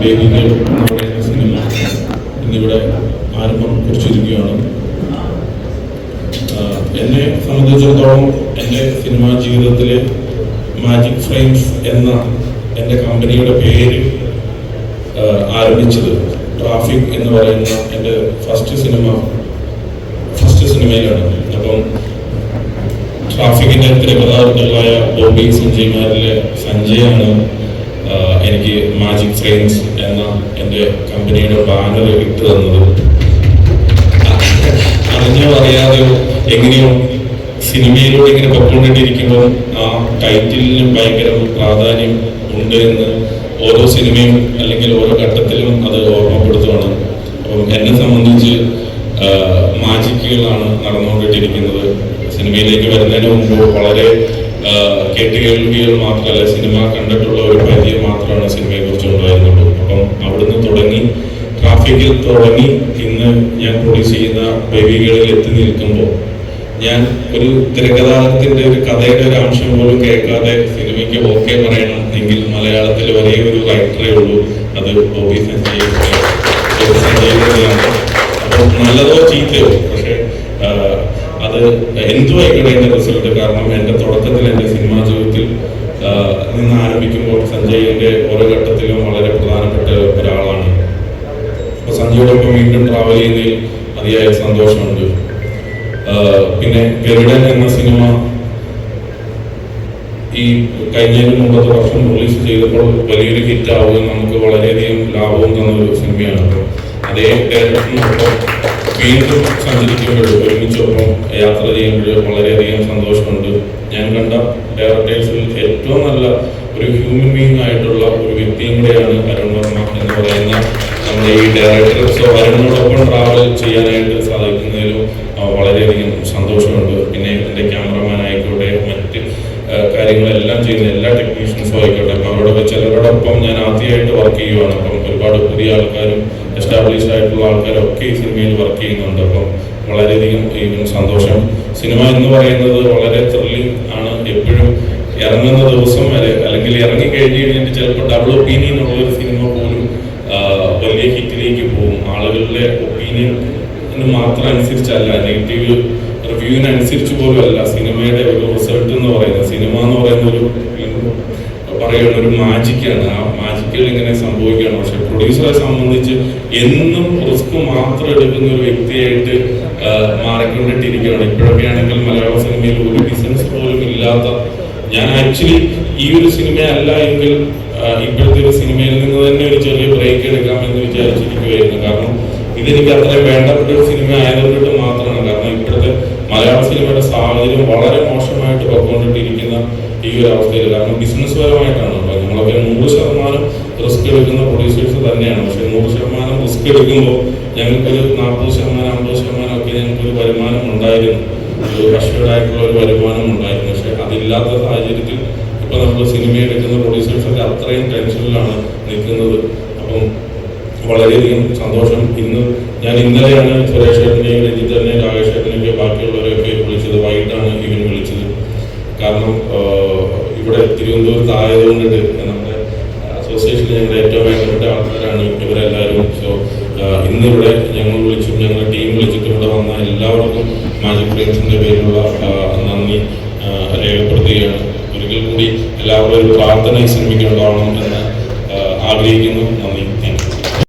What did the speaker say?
ബേബികൾ എന്ന് സിനിമ ഇന്നിവിടെ ആരംഭം കുറിച്ചിരിക്കുകയാണ്. എന്നെ സംബന്ധിച്ചിടത്തോളം എന്റെ സിനിമാ ജീവിതത്തിലെ മാജിക് ഫ്രെയിംസ് എന്ന എന്റെ കമ്പനിയുടെ പേര് ആരംഭിച്ചത് ട്രാഫിക് എന്ന് പറയുന്ന എന്റെ ഫസ്റ്റ് സിനിമ ഫസ്റ്റ് സിനിമയിലാണ്. അപ്പം ട്രാഫിക്കിന്റെ തിരക്കഥാകൃത്തുകളായ ബോബി സഞ്ജയ്മാരിലെ സഞ്ജയാണ് എനിക്ക് മാജിക് ഫ്രെയിംസ് എന്ന എന്റെ കമ്പനിയുടെ ബാനർ ഇട്ട് തന്നത്. അറിഞ്ഞോ അറിയാതെയോ എങ്ങനെയോ സിനിമയിലൂടെ ഇങ്ങനെ പൊയ്ക്കൊണ്ടിരിക്കുമ്പോൾ ആ ടൈറ്റിലിന് ഭയങ്കര പ്രാധാന്യം ഉണ്ട് എന്ന് ഓരോ സിനിമയും അല്ലെങ്കിൽ ഓരോ ഘട്ടത്തിലും അത് ഓർമ്മപ്പെടുത്തുകയാണ് അപ്പം എന്നെ സംബന്ധിച്ച് മാജിക്കുകളാണ് നടന്നുകൊണ്ടിരിക്കുന്നത്. സിനിമയിലേക്ക് വരുന്നതിന് മുമ്പ് വളരെ ആഹ് കേട്ടുകേൾവികൾ മാത്രമല്ല സിനിമ കണ്ടിട്ടുള്ള ഒരു പരിചയം മാത്രമാണ് സിനിമയെ കുറിച്ച് ഉണ്ടായിരുന്നുള്ളൂ. അപ്പം അവിടുന്ന് തുടങ്ങി ട്രാഫിക്കിൽ തുടങ്ങി ഇന്ന് ഞാൻ പ്രൊഡ്യൂസ് ചെയ്യുന്ന ബേബികളിൽ എത്തി നിൽക്കുമ്പോൾ ഞാൻ ഒരു തിരക്കഥാകൃത്തിന്റെ ഒരു കഥയുടെ ഒരു അംശം പോലും കേൾക്കാതെ സിനിമയ്ക്ക് ഓക്കെ പറയണം എങ്കിൽ മലയാളത്തിൽ ഒരേ ഒരു റൈറ്ററേ ഉള്ളൂ. അത് ബോബി സഞ്ജയ്. സഞ്ജയ് അപ്പോൾ നല്ലതോ ചീത്തയോ? അത് ആയിക്കോട്ടെ എന്റെ റിസൾട്ട് കാരണം എന്റെ തുടക്കത്തിൽ എന്റെ സിനിമാ ജീവിതത്തിൽ നിന്ന് ആരംഭിക്കുമ്പോൾ സഞ്ജയിന്റെ ഓരോ ഘട്ടത്തിലും വളരെ പ്രധാനപ്പെട്ട ഒരാളാണ്. അപ്പൊ സഞ്ജയോടൊപ്പം വീണ്ടും ട്രാവൽ ചെയ്യുന്നതിൽ അതിയായ സന്തോഷമുണ്ട്. പിന്നെ ഗരുഡൻ എന്ന സിനിമ ഈ കഴിഞ്ഞതിന് മുമ്പത്തെ വർഷം റിലീസ് ചെയ്തപ്പോൾ വലിയൊരു ഹിറ്റ് ആവുകയും നമുക്ക് വളരെയധികം ലാഭവും തന്ന ഒരു സിനിമയാണ് അപ്പോൾ അതേ വീണ്ടും സഞ്ചരിക്കുമ്പോൾ യാത്ര ചെയ്യുമ്പോൾ വളരെയധികം സന്തോഷമുണ്ട്. ഞാൻ കണ്ട ഡയറക്ടേഴ്സിൽ ഏറ്റവും നല്ല ഒരു ഹ്യൂമൻ ബീങ് ആയിട്ടുള്ള ഒരു വ്യക്തിയും കൂടെയാണ് അരുൺ വർമ്മ എന്ന് പറയുന്ന നമ്മുടെ ഈ ഡയറക്ടർ സോ അരുണിനോടൊപ്പം ട്രാവൽ ചെയ്യാനായിട്ട് സാധിക്കുന്നതിലും വളരെയധികം സന്തോഷമുണ്ട്. പിന്നെ എന്റെ ക്യാമറമാൻ ആയിക്കോട്ടെ മറ്റ് കാര്യങ്ങളെല്ലാം ചെയ്യുന്ന എല്ലാ ടെക്നീഷ്യൻസും ആയിക്കോട്ടെ അപ്പം അവരോടൊക്കെ ചിലരോടൊപ്പം ഞാൻ ആദ്യമായിട്ട് വർക്ക് ചെയ്യുവാണ്. അപ്പം ഒരുപാട് പുതിയ ആൾക്കാരും എസ്റ്റാബ്ലിഷ്ഡ് ആയിട്ടുള്ള ആൾക്കാരും ഒക്കെ ഈ സിനിമയിൽ വർക്ക് ചെയ്യുന്നുണ്ട്. അപ്പം വളരെയധികം ഈവൻ സന്തോഷം സിനിമ എന്ന് പറയുന്നത് വളരെ ത്രില്ലിംഗ് ആണ്. എപ്പോഴും ഇറങ്ങുന്ന ദിവസം വരെ അല്ലെങ്കിൽ ഇറങ്ങി കഴിഞ്ഞ് കഴിഞ്ഞിട്ട് ചിലപ്പോൾ ഡബിൾ ഒപ്പീനിയൻ ഉള്ള ഒരു സിനിമ പോലും വലിയ ഹിറ്റിലേക്ക് പോകും. ആളുകളുടെ ഒപ്പീനിയൻ മാത്രം അനുസരിച്ചല്ല നെഗറ്റീവ് റിവ്യൂവിനനുസരിച്ച് പോലും അല്ല. സിനിമയുടെ ഒരു റിസൾട്ട് എന്ന് പറയുന്നത് സിനിമ എന്ന് പറയുന്ന ഒരു പറയുന്ന ഒരു മാജിക്കാണ് ആ മാജിക്കൽ ഇങ്ങനെ സംഭവിക്കുകയാണ്. പക്ഷെ പ്രൊഡ്യൂസറെ സംബന്ധിച്ച് എന്നും റിസ്ക് മാത്രം എടുക്കുന്ന ഒരു വ്യക്തിയായിട്ട് മാറിക്കൊണ്ടിട്ടിരിക്കുകയാണ്. ഇപ്പോഴൊക്കെ ആണെങ്കിൽ മലയാള സിനിമയിൽ ഒരു ബിസിനസ് പോലും ഇല്ലാത്ത ഞാൻ ആക്ച്വലി ഈ ഒരു സിനിമ അല്ല എങ്കിൽ ഇപ്പോഴത്തെ ഒരു സിനിമയിൽ നിന്ന് തന്നെ ഒരു ചെറിയ ബ്രേക്ക് എടുക്കാം എന്ന് വിചാരിച്ചിരിക്കുകയായിരുന്നു. കാരണം ഇതെനിക്ക് അത്രയും വേണ്ടപ്പെട്ട ഒരു സിനിമ ആയതുകൊണ്ട് മാത്രമാണ്. കാരണം ഇപ്പോഴത്തെ മലയാള സിനിമയുടെ സാഹചര്യം വളരെ മോശമായിട്ട് പൊയ്ക്കൊണ്ടിരിക്കുന്ന ഈ ഒരു അവസ്ഥയിൽ. കാരണം ബിസിനസ് പരമായിട്ടാണ്. അപ്പൊ നമ്മളൊക്കെ നൂറ് ശതമാനം റിസ്ക് എടുക്കുന്ന പ്രൊഡ്യൂസേഴ്സ് തന്നെയാണ്. പക്ഷെ നൂറ് ശതമാനം റിസ്ക് എടുക്കുമ്പോൾ ഞങ്ങൾക്കൊരു നാൽപ്പത് ശതമാനം അമ്പത് ശതമാനം ഒക്കെ ഞങ്ങൾക്കൊരു വരുമാനം ഉണ്ടായിരുന്നു. ഒരു കർഷകരായിട്ടുള്ള ഒരു വരുമാനം ഉണ്ടായിരുന്നു. പക്ഷെ അതില്ലാത്ത സാഹചര്യത്തിൽ ഇപ്പൊ നമ്മൾ സിനിമ എടുക്കുന്ന പ്രൊഡ്യൂസേഴ്സൊക്കെ അത്രയും ടെൻഷനിലാണ് നിൽക്കുന്നത്. അപ്പം വളരെയധികം സന്തോഷം. ഇന്ന് ഞാൻ ഇന്നലെയാണ് സുരേഷ് ചേട്ടനെയും രഞ്ജിത്ത് രാകേഷ് ചേട്ടനെയൊക്കെ ബാക്കിയുള്ളവരെയൊക്കെ വിളിച്ചത്. വൈകിട്ടാണ് ഇവൻ വിളിച്ചത്. കാരണം ഇവിടെ തിരുവനന്തപുരത്ത് ആയതുകൊണ്ട് നമ്മുടെ അസോസിയേഷനിൽ ഞങ്ങൾ ഏറ്റവും വേണ്ടപ്പെട്ട ആൾക്കാരാണ് ഇവരെല്ലാവരും. സോ ഇന്നിവിടെ ഞങ്ങൾ വിളിച്ചും ഞങ്ങളുടെ ടീം വിളിച്ചിട്ടും ഇവിടെ വന്ന എല്ലാവർക്കും മാജിക് ഫ്രണ്ട്സിന്റെ പേരിലുള്ള നന്ദി രേഖപ്പെടുത്തുകയാണ്. ഒരിക്കൽ കൂടി എല്ലാവരും ഒരു പ്രാർത്ഥന ഉണ്ടാവണം എന്ന് ആഗ്രഹിക്കുന്നു. നന്ദി.